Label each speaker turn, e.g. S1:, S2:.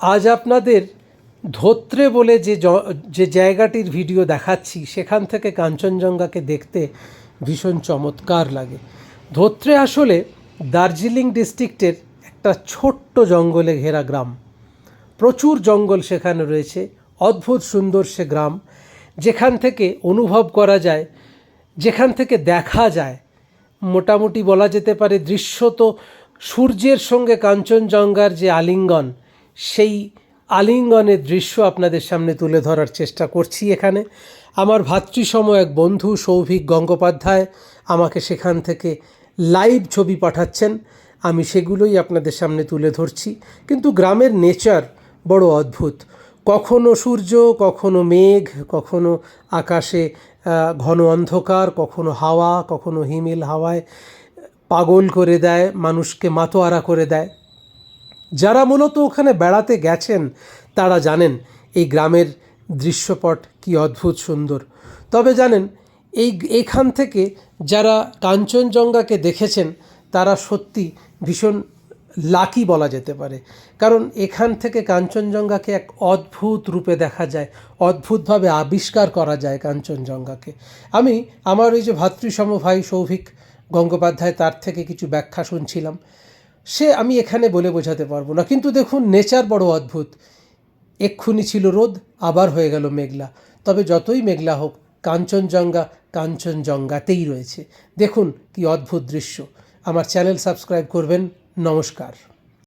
S1: আজ আপনাদের ধোত্রে বলে যে যে জায়গাটির ভিডিও দেখাচ্ছি, সেখান থেকে কাঞ্চনজঙ্ঘাকে দেখতে ভীষণ চমৎকার লাগে। ধোত্রে আসলে দার্জিলিং ডিস্ট্রিক্টের একটা ছোট্ট জঙ্গলে ঘেরা গ্রাম। প্রচুর জঙ্গল সেখানে রয়েছে, অদ্ভুত সুন্দর সে গ্রাম, যেখান থেকে অনুভব করা যায়, যেখান থেকে দেখা যায়। মোটামুটি বলা যেতে পারে দৃশ্য তো সূর্যের সঙ্গে কাঞ্চনজঙ্ঘার যে আলিঙ্গন সেই আলিঙ্গনের দৃশ্য আপনাদের সামনে তুলে ধরার চেষ্টা করছি এখানে। আমার ভাতৃসম এক বন্ধু সৌভিক গঙ্গোপাধ্যায় আমাকে সেখান থেকে লাইভ ছবি পাঠাচ্ছেন। আমি সেগুলোই আপনাদের সামনে তুলে ধরছি। কিন্তু গ্রামের নেচার বড় অদ্ভুত। কখনো সূর্য, কখনো মেঘ, কখনো আকাশে ঘন অন্ধকার, কখনো হাওয়া, কখনো হিমেল হাওয়ায় পাগল করে দেয়, মানুষকে মাতোয়ারা করে দেয়। যারা মূলত ওখানে বেড়াতে গেছেন, তারা জানেন এই গ্রামের দৃশ্যপট কি অদ্ভুত সুন্দর। তবে জানেন, এই এখান থেকে যারা কাঞ্চনজঙ্ঘাকে দেখেছেন, তারা সত্যি ভীষণ লাকি বলা যেতে পারে। কারণ এখান থেকে কাঞ্চনজঙ্ঘাকে এক অদ্ভুত রূপে দেখা যায়, অদ্ভুতভাবে আবিষ্কার করা যায় কাঞ্চনজঙ্ঘাকে। আমি আমার ওই যে ভাতৃসম ভাই সৌভিক গঙ্গোপাধ্যায়, তার থেকে কিছু ব্যাখ্যা শুনছিলাম। সে আমি এখানে বলে বোঝাতে পারব না। কিন্তু দেখুন, নেচার বড় অদ্ভুত। এক্ষুনি ছিল রোদ, আবার হয়ে গেল মেঘলা। তবে যতই মেঘলা হোক, কাঞ্চনজঙ্ঘা কাঞ্চনজঙ্ঘাতেই রয়েছে। দেখুন কি অদ্ভুত দৃশ্য। আমার চ্যানেল সাবস্ক্রাইব করবেন, নমস্কার।